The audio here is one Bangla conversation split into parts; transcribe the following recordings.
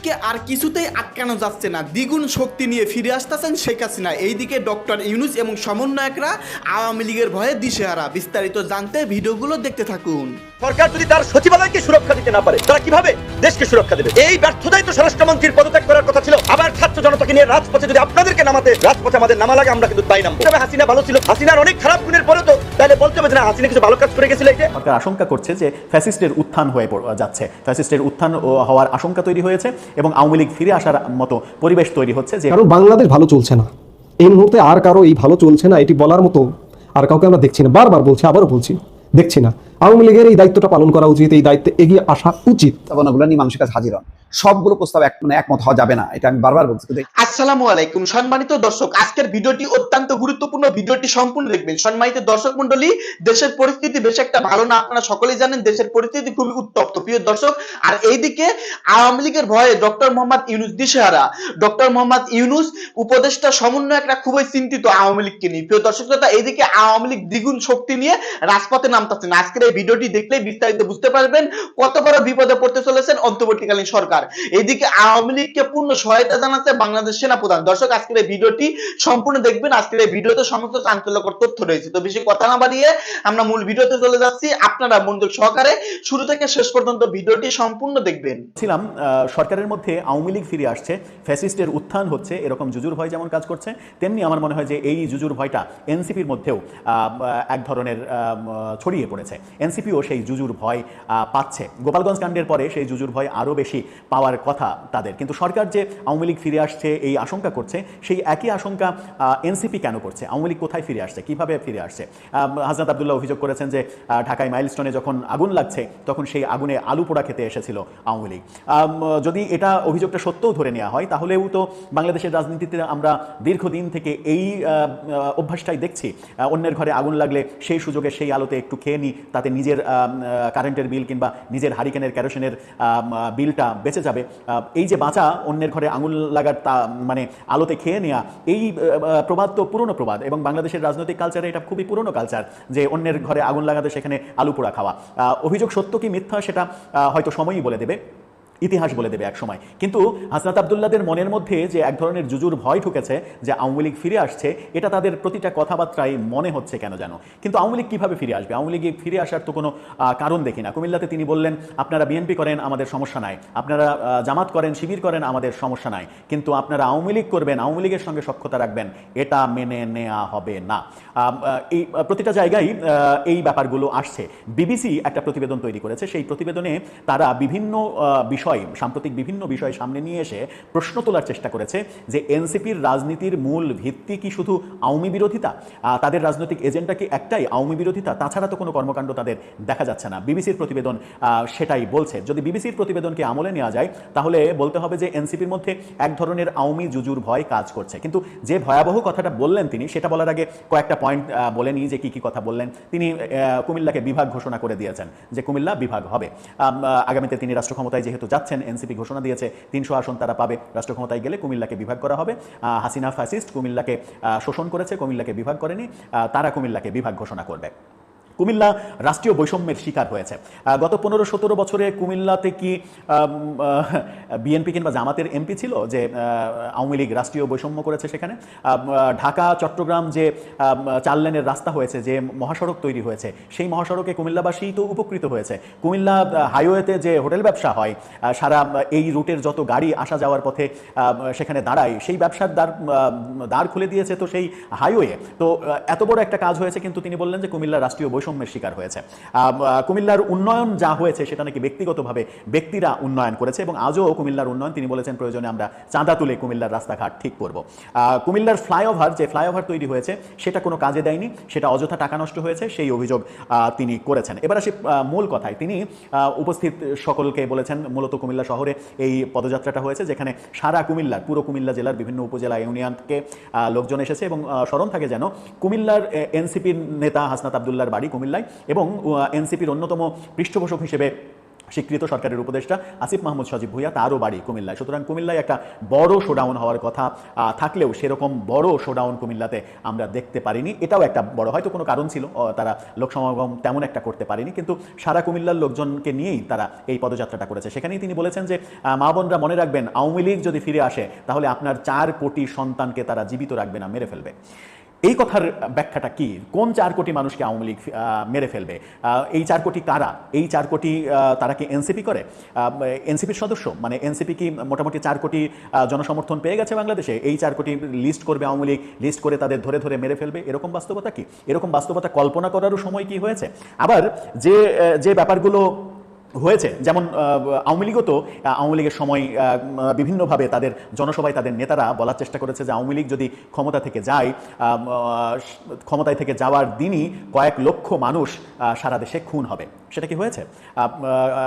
লীগকে আর কিছুতেই আটকানো যাচ্ছে না। দ্বিগুণ শক্তি নিয়ে ফিরে আসতেছেন শেখ হাসিনা। এইদিকে ডক্টর ইউনুস এবং সমন্বয়করা আওয়ামী লীগের ভয়ে দিশেহারা। বিস্তারিত জানতে ভিডিওগুলো দেখতে থাকুন। সরকার যদি তার সচিবালয়কে সুরক্ষা দিতে না পারে, তারা কীভাবে দেশকে সুরক্ষা দেবে? এই ব্যর্থতাই তো স্বরাষ্ট্রমন্ত্রীর পদত্যাগ করার কথা ছিল। আবার ছাত্র জনতাকে নিয়ে রাজপথে যদি আপনাদেরকে নামাতে, রাজপথে আমাদের নামা লাগে, আমরা কিন্তু তাই নাম তবে হাসিনা ভালো ছিল। হাসিনার অনেক খারাপ গুণের পরে তো তাহলে বলতে হবে না হাসিনা কিছু ভালো কাজ করে গেছিল এটা সরকার আশঙ্কা করছে যে ফ্যাসিস্টের উত্থান হয়ে যাচ্ছে। ফ্যাসিস্টের উত্থান হওয়ার আশঙ্কা তৈরি হয়েছে এবং আওয়ামী লীগ ফিরে আসার মতো পরিবেশ তৈরি হচ্ছে যে কারণ বাংলাদেশ ভালো চলছে না। এই মুহূর্তে আর কারও এই ভালো চলছে না এটি বলার মতো আর কাউকে আমরা দেখছি না। বারবার বলছি আবারও বলছি দেখছি না। আওয়ামী লীগের এই দায়িত্বটা পালন করা উচিত এই দায়িত্বে এগিয়ে আসা উচিত। নিয়ে মানুষের কাছে হাজির হন। সবগুলো প্রস্তাব এক মানে একমত হওয়া যাবে না। এটা আমি বারবার বলছি আসসালামু আলাইকুম। সম্মানিত দর্শক, আজকের ভিডিওটি অত্যন্ত গুরুত্বপূর্ণ। ভিডিওটি সম্পূর্ণ দেখবেন। সম্মানিত দর্শক মন্ডলী দেশের পরিস্থিতি বেশ একটা ভালো না, আপনারা সকলেই জানেন, দেশের পরিস্থিতি খুবই উত্তপ্ত। প্রিয় দর্শক, আর এইদিকে আওয়ামী লীগের ভয়ে ডক্টর মোহাম্মদ ইউনুস দিশেহারা, ডক্টর মোহাম্মদ ইউনুস উপদেষ্টা সমন্বয়করা খুবই চিন্তিত আওয়ামী লীগকে নিয়ে। প্রিয় দর্শক শ্রোতা, এইদিকে আওয়ামী লীগ দ্বিগুণ শক্তি নিয়ে রাজপথে নামতেছেন। আজকের এই ভিডিওটি দেখলেই বিস্তারিত বুঝতে পারবেন কত বড় বিপদে পড়তে চলেছেন অন্তর্বর্তীকালীন সরকার। এইদিকে আওয়ামী লীগকে পূর্ণ সহায়তা জানাচ্ছে বাংলাদেশ সেনাপ্রধান। দর্শক, আজকের এই ভিডিওটি সম্পূর্ণ দেখবেন। আজকের এই ভিডিওতে সমস্ত চাঞ্চল্যকর তথ্য রয়েছে। তো বেশি কথা না বাড়িয়ে আমরা মূল ভিডিওতে চলে যাচ্ছি। আপনারা মনোযোগ সহকারে শুরু থেকে শেষ পর্যন্ত ভিডিওটি সম্পূর্ণ দেখবেন। ছিলাম সরকারের মধ্যে আওয়ামী লীগ ফিরে আসছে। ফ্যাসিস্টের উত্থান হচ্ছে, এরকম জুজুর ভয় যেমন কাজ করছে, তেমনি আমার মনে হয় যে এই জুজুর ভয়টা এনসিপির মধ্যেও এক ধরনের ছড়িয়ে পড়েছে। এনসিপিও সেই জুজুর ভয় পাচ্ছে। গোপালগঞ্জ কাণ্ডের পরে সেই জুজুর ভয় আরও বেশি পাওয়ার কথা তাদের। কিন্তু সরকার যে আওয়ামী লীগ ফিরে আসছে, এই আশঙ্কা করছে, সেই একই আশঙ্কা এনসিপি কেন করছে? আওয়ামী লীগ কোথায় ফিরে আসছে? কীভাবে ফিরে আসছে? হাজরত আবদুল্লাহ অভিযোগ করেছেন যে ঢাকায় মাইলস্টোনে যখন আগুন লাগছে, তখন সেই আগুনে আলু পোড়া খেতে এসেছিল আওয়ামী লীগ। যদি এটা অভিযোগটা সত্যও ধরে নেওয়া হয়, তাহলেও তো বাংলাদেশের রাজনীতিতে আমরা দীর্ঘদিন থেকে এই অভ্যাসটাই দেখছি। অন্যের ঘরে আগুন লাগলে সেই সুযোগে সেই আলোতে একটু খেয়ে নিই তাতে নিজের কারেন্টের বিল কিংবা নিজের হারিকেনের ক্যারোসিনের বিলটা বেঁচে যাবে। এই যে বাঁচা, অন্যের ঘরে আঙুল লাগার তা মানে আলোতে খেয়ে নেওয়া এই প্রবাদ তো পুরনো প্রবাদ এবং বাংলাদেশের রাজনৈতিক কালচারে এটা খুবই পুরনো কালচার যে অন্যের ঘরে আগুন লাগাতে সেখানে আলু পোড়া খাওয়া। অভিযোগ সত্য কি মিথ্যা সেটা হয়তো সময়ই বলে দেবে। ইতিহাস বলে দেবে এক সময় কিন্তু হাসনাত আবদুল্লাদের মনের মধ্যে যে এক ধরনের জুজুর ভয় ঢুকেছে যে আওয়ামী লীগ ফিরে আসছে এটা তাদের প্রতিটা কথাবার্তায় মনে হচ্ছে কেন জানো কিন্তু আওয়ামী লীগ কীভাবে ফিরে আসবে? আওয়ামী লীগে ফিরে আসার তো কোনো কারণ দেখি না। কুমিল্লাতে তিনি বললেন আপনারা বিএনপি করেন আমাদের সমস্যা নাই। আপনারা জামাত করেন শিবির করেন আমাদের সমস্যা নাই। কিন্তু আপনারা আওয়ামী লীগ করবেন আওয়ামী লীগের সঙ্গে সক্ষতা রাখবেন এটা মেনে নেওয়া হবে না। এই প্রতিটা জায়গায় এই ব্যাপারগুলো আসছে। বিবিসি একটা প্রতিবেদন তৈরি করেছে। সেই প্রতিবেদনে তারা বিভিন্ন আহ, বিষয়, সাম্প্রতিক বিভিন্ন বিষয় সামনে নিয়ে এসে প্রশ্ন তোলার চেষ্টা করেছে যে এনসিপির রাজনীতির মূল ভিত্তি কি শুধু আওয়ামী বিরোধিতা? তাদের রাজনৈতিক এজেন্ডা কি একটাই আওয়ামী বিরোধিতা? তাছাড়া তো কোনো কর্মকাণ্ড তাদের দেখা যাচ্ছে না। বিবিসির প্রতিবেদন সেটাই বলছে। যদি বিবিসির প্রতিবেদনকে আমলে নেওয়া যায়, তাহলে বলতে হবে যে এনসিপির মধ্যে এক ধরনের আওয়ামী জুজুর ভয় কাজ করছে। কিন্তু যে ভয়াবহ কথাটা বললেন তিনি, সেটা বলার আগে কয়েকটা পয়েন্ট বলে নিই যে কি কি কথা বললেন। তিনি কুমিল্লাকে বিভাগ ঘোষণা করে দিয়েছেন যে কুমিল্লা বিভাগ হবে। আগামীতে তিনি রাষ্ট্র ক্ষমতায় যেহেতু যাচ্ছেন, এনসিপি ঘোষণা দিয়েছে, তিনশো আসন তারা পাবে। রাষ্ট্র ক্ষমতায় গেলে কুমিল্লাকে বিভাগ করা হবে। হাসিনা ফ্যাসিস্ট কুমিল্লাকে শোষণ করেছে, কুমিল্লাকে বিভাগ করেনি। তারা কুমিল্লাকে বিভাগ ঘোষণা করবে। কুমিল্লা রাষ্ট্রীয় বৈষম্যের শিকার হয়েছে। গত পনেরো সতেরো বছরে কুমিল্লাতে কি বিএনপি কিংবা জামাতের এমপি ছিল যে আওয়ামী লীগ রাষ্ট্রীয় বৈষম্য করেছে সেখানে? ঢাকা, চট্টগ্রাম যে চার লেনের রাস্তা হয়েছে, যে মহাসড়ক তৈরি হয়েছে, সেই মহাসড়কে কুমিল্লাবাসী তো উপকৃত হয়েছে। কুমিল্লা হাইওয়েতে যে হোটেল ব্যবসা হয় সারা এই রুটের যত গাড়ি আসা যাওয়ার পথে সেখানে দাঁড়ায়, সেই ব্যবসার দ্বার দ্বার খুলে দিয়েছে তো সেই হাইওয়ে। তো এত বড় একটা কাজ হয়েছে, কিন্তু তিনি বললেন যে কুমিল্লা রাষ্ট্রীয় বৈষম্যের শিকার হয়েছে। কুমিল্লার উন্নয়ন যা হয়েছে সেটা নাকি ব্যক্তিগতভাবে ব্যক্তিরা উন্নয়ন করেছে এবং আজও কুমিল্লার উন্নয়ন তিনি বলেছেন প্রয়োজনে আমরা চাঁদা তুলে কুমিল্লার রাস্তাঘাট ঠিক করব। কুমিল্লার ফ্লাইওভার যে ফ্লাইওভার তৈরি হয়েছে সেটা কোনো কাজে দেয়নি সেটা অযথা টাকা নষ্ট হয়েছে সেই অভিযোগ তিনি করেছেন। এবার আসি মূল কথায়। তিনি উপস্থিত সকলকে বলেছেন মূলত কুমিল্লা শহরে এই পদযাত্রাটা হয়েছে যেখানে সারা কুমিল্লার পুরো কুমিল্লা জেলার বিভিন্ন উপজেলা ইউনিয়ন থেকে আহ, লোকজন এসেছে এবং স্মরণ থাকে যেন কুমিল্লার এনসিপির নেতা হাসনাত আবদুল্লার বাড়ি কুমিল্লায় এবং এনসিপির অন্যতম পৃষ্ঠপোষক হিসেবে স্বীকৃত সরকারের উপদেষ্টা আসিফ মাহমুদ সজীব ভুইয়া, তারও বাড়ি কুমিল্লায়। সুতরাং কুমিল্লায় একটা বড় শোডাউন হওয়ার কথা থাকলেও সেরকম বড় শোডাউন কুমিল্লাতে আমরা দেখতে পারিনি। এটাও একটা বড়, হয়তো কোনো কারণ ছিল তারা লোকসমাগম তেমন একটা করতে পারেনি, কিন্তু সারা কুমিল্লার লোকজনকে নিয়েই তারা এই পদযাত্রাটা করেছে। সেখানেই তিনি বলেছেন যে মা বোনরা মনে রাখবেন, আওয়ামী লীগ যদি ফিরে আসে, তাহলে আপনার চার কোটি সন্তানকে তারা জীবিত রাখবে না, মেরে ফেলবে। এই কথার ব্যাখ্যাটা কি? কোন চার কোটি মানুষকে আওয়ামী লীগ মেরে ফেলবে? এই চার কোটি কারা? এই চার কোটি তারা কি এনসিপি করে? এনসিপির সদস্য? মানে এনসিপি কি মোটামুটি চার কোটি জনসমর্থন পেয়ে গেছে বাংলাদেশে? এই চার কোটি লিস্ট করবে আওয়ামী লীগ লিস্ট করে তাদের ধরে ধরে মেরে ফেলবে? এরকম বাস্তবতা কি? এরকম বাস্তবতা কল্পনা করারও সময় কি হয়েছে? আবার যে যে ব্যাপারগুলো হয়েছে। যেমন আওয়ামী লীগও তো আওয়ামী লীগের সময় বিভিন্নভাবে তাদের জনসভায় তাদের নেতারা বলার চেষ্টা করেছে যে আওয়ামী লীগ যদি ক্ষমতা থেকে যায় ক্ষমতায় থেকে যাওয়ার দিনই কয়েক লক্ষ মানুষ সারা দেশে খুন হবে। সেটা কি হয়েছে?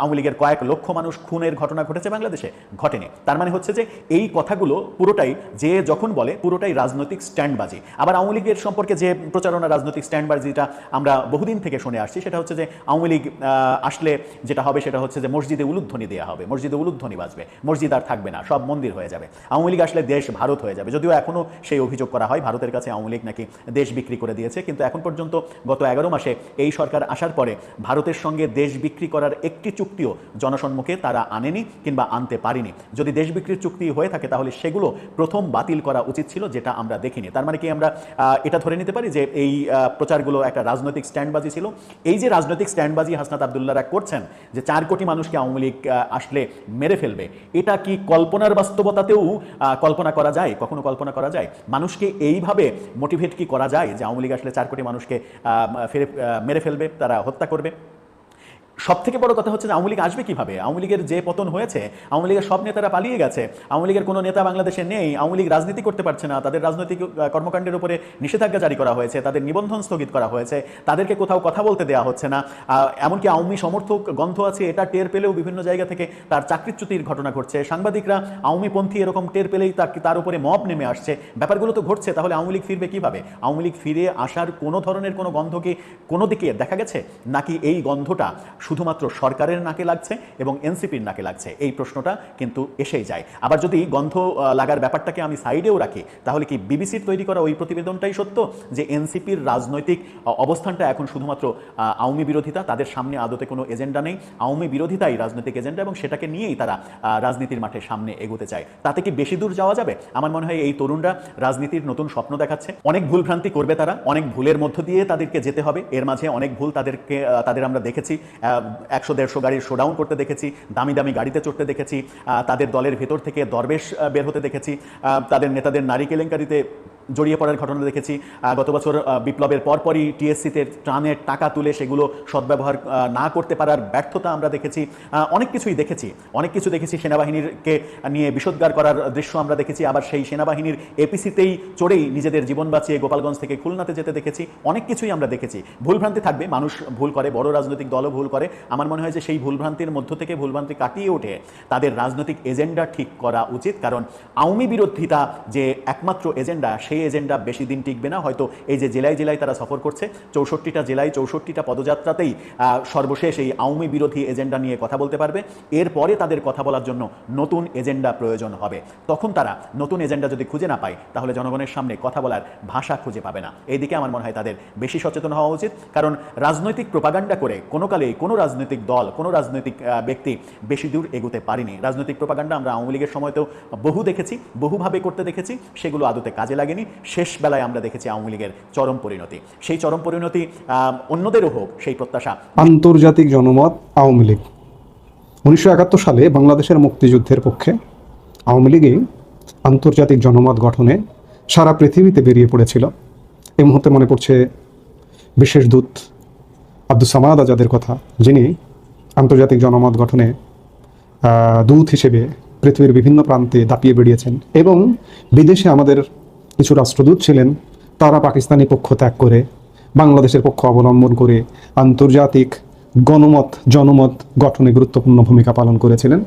আওয়ামী লীগের কয়েক লক্ষ মানুষ খুনের ঘটনা ঘটেছে বাংলাদেশে, ঘটেনি। তার মানে হচ্ছে যে এই কথাগুলো পুরোটাই যে যখন বলে, পুরোটাই রাজনৈতিক স্ট্যান্ডবাজি। আবার আওয়ামী লীগের সম্পর্কে যে প্রচারণা, রাজনৈতিক স্ট্যান্ডবাজিটা আমরা বহুদিন থেকে শুনে আসছি, সেটা হচ্ছে যে আওয়ামী লীগ আসলে যেটা হবে সেটা হচ্ছে যে মসজিদে উলুধ্বনি দেওয়া হবে, মসজিদে উলুধ্বনি বাজবে, মসজিদ আর থাকবে না, সব মন্দির হয়ে যাবে। আওয়ামী লীগ আসলে দেশ ভারত হয়ে যাবে, যদিও এখনও সেই অভিযোগ করা হয়, ভারতের কাছে আওয়ামী লীগ নাকি দেশ বিক্রি করে দিয়েছে, কিন্তু এখন পর্যন্ত গত এগারো মাসে এই সরকার আসার পরে ভারতের সঙ্গে দেশ বিক্রি করার একটি চুক্তিও জনসম্মুখে তারা আনেনি কিংবা আনতে পারেনি। যদি দেশ বিক্রির চুক্তি হয়ে থাকে তাহলে সেগুলো প্রথম বাতিল করা উচিত ছিল, যেটা আমরা দেখিনি। তার মানে কি আমরা এটা ধরে নিতে পারি যে এই প্রচারগুলো একটা রাজনৈতিক স্ট্যান্ডবাজি ছিল। এই যে রাজনৈতিক স্ট্যান্ডবাজি হাসনাত আবদুল্লাহরা করছেন যে চার কোটি মানুষকে আওয়ামী লীগ আসলে মেরে ফেলবে, এটা কি কল্পনার বাস্তবতাতেও কল্পনা করা যায়? কখনো কল্পনা করা যায়? মানুষকে এইভাবে মোটিভেট কি করা যায় যে আওয়ামী লীগ আসলে চার কোটি মানুষকে ফেরে মেরে ফেলবে, তারা হত্যা করবে? সব থেকে বড় কথা হচ্ছে যে আওয়ামী লীগ আসবে কীভাবে? আওয়ামী লীগের যে পতন হয়েছে, আওয়ামী লীগের সব নেতারা পালিয়ে গেছে, আওয়ামী লীগের কোনো নেতা বাংলাদেশে নেই, আওয়ামী লীগ রাজনীতি করতে পারছে না, তাদের রাজনৈতিক কর্মকাণ্ডের উপরে নিষেধাজ্ঞা জারি করা হয়েছে, তাদের নিবন্ধন স্থগিত করা হয়েছে, তাদেরকে কোথাও কথা বলতে দেওয়া হচ্ছে না এমনকি আওয়ামী সমর্থক গন্ধ আছে, এটা টের পেলেও বিভিন্ন জায়গা থেকে তার চাকরিচ্যুতির ঘটনা ঘটছে। সাংবাদিকরা আওয়ামীপন্থী এরকম টের পেলেই তার উপরে মব নেমে আসছে। ব্যাপারগুলো তো ঘটছে, তাহলে আওয়ামী লীগ ফিরবে কীভাবে? আওয়ামী লীগ ফিরে আসার কোনো ধরনের কোনো গন্ধ কি কোনো দিকে দেখা গেছে? নাকি এই গন্ধটা শুধুমাত্র সরকারের নাকে লাগছে এবং এনসিপির নাকে লাগছে। এই প্রশ্নটা কিন্তু এসেই যায়। আবার যদি গন্ধ লাগার ব্যাপারটাকে আমি সাইডেও রাখি, তাহলে কি বিবিসির তৈরি করা ওই প্রতিবেদনটাই সত্য? যে এনসিপির রাজনৈতিক অবস্থানটা এখন শুধুমাত্র আওয়ামী বিরোধিতা, তাদের সামনে আদতে কোনো এজেন্ডা নেই। আওয়ামী বিরোধিতাই রাজনৈতিক এজেন্ডা এবং সেটাকে নিয়েই তারা রাজনীতির মাঠে সামনে এগোতে চায়। তাতে কি বেশি দূর যাওয়া যাবে? আমার মনে হয় এই তরুণরা রাজনীতির নতুন স্বপ্ন দেখাচ্ছে। অনেক ভুলভ্রান্তি করবে তারা, অনেক ভুলের মধ্য দিয়ে তাদেরকে যেতে হবে। এর মাঝে অনেক ভুল তাদেরকে তাদের আমরা দেখেছি। একশো দেড়শো গাড়ির শোডাউন করতে দেখেছি, দামি দামি গাড়িতে চড়তে দেখেছি তাদের দলের ভেতর থেকে দরবেশ বের হতে দেখেছি তাদের নেতাদের নারী কেলেঙ্কারিতে জড়িয়ে পড়ার ঘটনা দেখেছি। গত বছর বিপ্লবের পরপরই টিএসসিতে ত্রাণের টাকা তুলে সেগুলো সদ্ব্যবহার না করতে পারার ব্যর্থতা আমরা দেখেছি। অনেক কিছুই দেখেছি। অনেক কিছু দেখেছি সেনাবাহিনীরকে নিয়ে বিষোদ্গার করার দৃশ্য আমরা দেখেছি। আবার সেই সেনাবাহিনীর এপিসিতেই চড়েই নিজেদের জীবন বাঁচিয়ে গোপালগঞ্জ থেকে খুলনাতে যেতে দেখেছি। অনেক কিছুই আমরা দেখেছি। ভুলভ্রান্তি থাকবে, মানুষ ভুল করে, বড় রাজনৈতিক দলও ভুল করে। আমার মনে হয় যে সেই ভুলভ্রান্তির মধ্য থেকে ভুলভ্রান্তি কাটিয়ে ওঠে। তাদের রাজনৈতিক এজেন্ডা ঠিক করা উচিত, কারণ আওয়ামী বিরোধিতা যে একমাত্র এজেন্ডা, সেই এজেন্ডা বেশি দিন টিকবে না। হয়তো এই যে জেলায় জেলায় তারা সফর করছে, চৌষট্টিটা জেলায় চৌষট্টিটা পদযাত্রাতেই সর্বশেষ এই আওয়ামী বিরোধী এজেন্ডা নিয়ে কথা বলতে পারবে। এরপরে তাদের কথা বলার জন্য নতুন এজেন্ডা প্রয়োজন হবে। তখন তারা নতুন এজেন্ডা যদি খুঁজে না পায়, তাহলে জনগণের সামনে কথা বলার ভাষা খুঁজে পাবে না। এইদিকে আমার মনে হয় তাদের বেশি সচেতন হওয়া উচিত। কারণ রাজনৈতিক প্রপাগান্ডা করে কোনো কালেই কোনো রাজনৈতিক দল, কোনো রাজনৈতিক ব্যক্তি বেশি দূর এগোতে পারেনি। রাজনৈতিক প্রপাগান্ডা আমরা আওয়ামী লীগের সময়তেও বহু দেখেছি, বহুভাবে করতে দেখেছি। সেগুলো আদতে কাজে লাগেনি। শেষ বেলায় আমরা দেখেছি আওয়ামী লীগের চরম পরিণতি। সেই চরম পরিণতি অন্যদেরও হোক, সেই প্রত্যাশা। আন্তর্জাতিক জনমত, আওয়ামী লীগ। উনিশশো একাত্তর সালে বাংলাদেশের মুক্তিযুদ্ধের পক্ষে আওয়ামী লীগই আন্তর্জাতিক জনমত গঠনে সারা পৃথিবীতে বেরিয়ে পড়েছিল। এই মুহূর্তে মনে পড়ছে বিশেষ দূত আব্দুল সামাদ আজাদের কথা, যিনি আন্তর্জাতিক জনমত গঠনে দূত হিসেবে পৃথিবীর বিভিন্ন প্রান্তে দাপিয়ে বেরিয়েছেন এবং বিদেশে আমাদের কিছু রাষ্ট্রদূত ছিলেন, তারা পাকিস্তানি পক্ষ ত্যাগ করে, বাংলাদেশের পক্ষ অবলম্বন করে আন্তর্জাতিক গণমত, জনমত গঠনে গুরুত্বপূর্ণ ভূমিকা পালন করেছিলেন।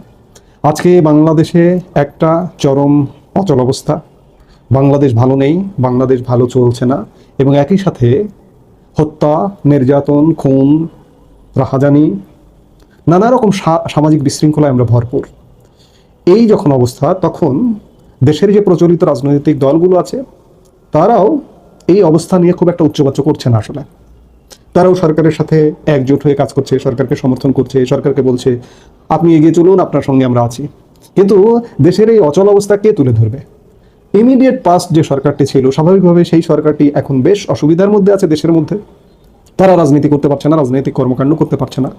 আজকে বাংলাদেশে একটা চরম অচল অবস্থা। বাংলাদেশ ভালো নেই, বাংলাদেশ ভালো চলছে না এবং একই সাথে হত্যা, নির্যাতন, খুন, রাহাজানি, নানা রকম সামাজিক বিশৃঙ্খলায় আমরা ভরপুর। এই যখন অবস্থা, তখন দেশের যে প্রচলিত রাজনৈতিক দলগুলো আছে, তারাও এই অবস্থা নিয়ে খুব একটা উচ্চবাচ্য করছে না আসলে। তারাও সরকারের সাথে একজোট হয়ে কাজ করছে, সরকারকে সমর্থন করছে, সরকারকে বলছে, আপনি এগিয়ে চলুন, আপনার সঙ্গে আমরা আছি। কিন্তু দেশের এই অচল অবস্থা কে তুলে ধরবে? ইমিডিয়েট পাস্ট যে সরকারটি ছিল, স্বাভাবিকভাবে সেই সরকারটি এখন বেশ অসুবিধার মধ্যে আছে দেশের মধ্যে। তারা রাজনীতি করতে পারছে না, রাজনৈতিক কর্মকাণ্ড করতে পারছে না।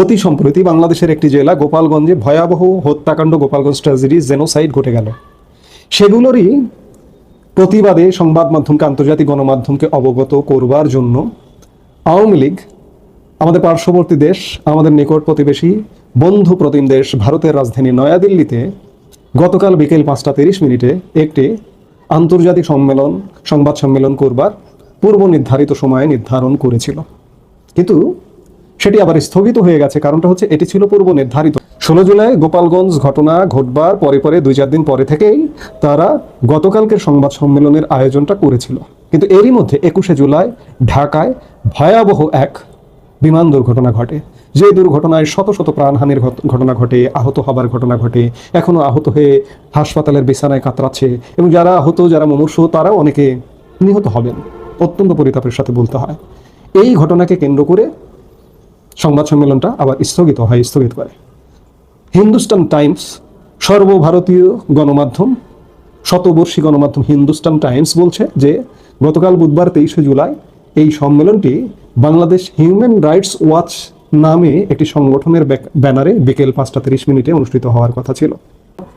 অতি সম্প্রতি বাংলাদেশের একটি জেলা গোপালগঞ্জে ভয়াবহ হত্যাকাণ্ড গোপালগঞ্জ ট্র্যাজেডি জেনোসাইড ঘটে গেল। সেগুলোরই প্রতিবাদে সংবাদ মাধ্যমকে, আন্তর্জাতিক গণমাধ্যমকে অবগত করবার জন্য আওয়ামী লীগ, আমাদের পার্শ্ববর্তী দেশ, আমাদের নিকট প্রতিবেশী বন্ধু প্রতিম দেশ ভারতের রাজধানী নয়াদিল্লিতে গতকাল বিকেল পাঁচটা তিরিশ মিনিটে একটি আন্তর্জাতিক সম্মেলন, সংবাদ সম্মেলন করবার পূর্ব নির্ধারিত সময়ে নির্ধারণ করেছিল। কিন্তু সেটি আবার স্থগিত হয়ে গেছে, কারণটা হচ্ছে এটি ছিল পূর্ব নির্ধারিত ষোলো জুলাই গোপালগঞ্জ ঘটনা ঘটবার পরে পরে দুই চার দিন পরে থেকেই তারা গতকালকের সংবাদ সম্মেলনের আয়োজনটা করেছিল। কিন্তু এরই মধ্যে একুশে জুলাই ঢাকায় ভয়াবহ এক বিমান দুর্ঘটনা ঘটে। যে দুর্ঘটনায় শত শত প্রাণহানির ঘটনা ঘটে, আহত হবার ঘটনা ঘটে, এখনও আহত হয়ে হাসপাতালের বিছানায় কাতরাচ্ছে এবং যারা আহত, যারা মুমূর্ষ, তারাও অনেকে নিহত হবেন, অত্যন্ত পরিতাপের সাথে বলতে হয়। এই ঘটনাকে কেন্দ্র করে সংবাদ সম্মেলনটা আবার স্থগিত হয়, স্থগিত করে। হিন্দুস্তান টাইমস, সর্বভারতীয় গণমাধ্যম, শতবর্ষী গণমাধ্যম হিন্দুস্তান টাইমস বলছে যে, গতকাল বুধবার তেইশে জুলাই এই সম্মেলনটি বাংলাদেশ হিউম্যান রাইটস ওয়াচ নামে একটি সংগঠনের ব্যানারে বিকেল পাঁচটা তিরিশ মিনিটে অনুষ্ঠিত হওয়ার কথা ছিল।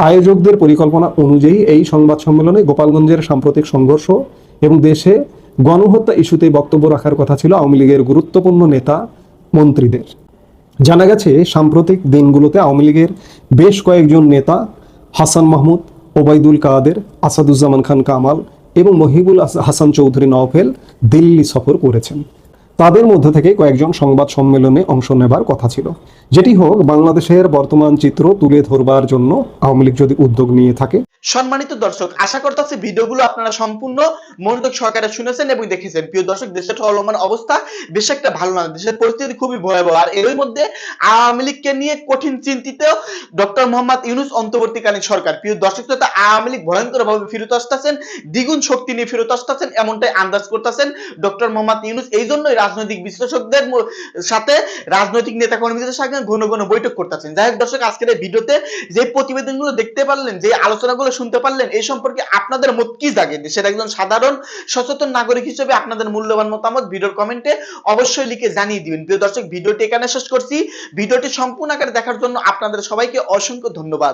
আয়োজকদের পরিকল্পনা অনুযায়ী এই সংবাদ সম্মেলনে গোপালগঞ্জের সাম্প্রতিক সংঘর্ষ এবং দেশে গণহত্যা ইস্যুতে বক্তব্য রাখার কথা ছিল আওয়ামী লীগের গুরুত্বপূর্ণ নেতা মন্ত্রীদের। জানা গেছে, সাম্প্রতিক দিনগুলোতে আওয়ামী লীগের বেশ কয়েকজন নেতা হাসান মাহমুদ, ওবায়দুল কাদের, আসাদুজ্জামান খান কামাল এবং মহিবুল হাসান চৌধুরী নওফেল দিল্লি সফর করেছেন। তাদের মধ্য থেকে কয়েকজন সংবাদ সম্মেলনে অংশ নেবার কথা ছিল। যেটি হোক, বাংলাদেশের বর্তমান চিত্র তুলে ধরবার জন্য আওয়ামী লীগ যদি উদ্যোগ নিয়ে থাকে। সম্মানিত দর্শক, আশা করতেছি ভিডিওগুলো আপনারা সম্পূর্ণ মনোযোগ সহকারে শুনেছেন এবং দেখেছেন। প্রিয় দর্শক দেশের চলমান অবস্থা বেশ একটা ভালো না, দেশের পরিস্থিতি খুবই ভয়াবহ। আর এরই মধ্যে আওয়ামী লীগকে নিয়ে কঠিন চিন্তিত ডক্টর মোহাম্মদ ইউনুস অন্তর্বর্তীকালীন সরকার। প্রিয় দর্শক, শ্রোতা, আওয়ামী লীগ ভয়ঙ্কর ভাবে ফিরত আসতেছেন, দ্বিগুণ শক্তি নিয়ে ফিরত আসতেছেন, এমনটাই আন্দাজ করতেছেন ডক্টর মোহাম্মদ ইউনুস। এই জন্যই রাজনৈতিক বিশ্লেষকদের সাথে রাজনৈতিক নেতা কর্মীদের সাথে ঘন ঘন বৈঠক করতেছেন যাই হোক দর্শক, আজকের এই ভিডিওতে যে প্রতিবেদনগুলো দেখতে পারলেন, যে আলোচনাগুলো শুনতে পারলেন, এই সম্পর্কে আপনাদের মত কি জাগে দেশের একজন সাধারণ, সচেতন নাগরিক হিসেবে আপনাদের মূল্যবান মতামত ভিডিওর কমেন্টে অবশ্যই লিখে জানিয়ে দিবেন। প্রিয় দর্শক, ভিডিওটি এখানে শেষ করছি। ভিডিওটি সম্পূর্ণ আকারে দেখার জন্য আপনাদের সবাইকে অসংখ্য ধন্যবাদ।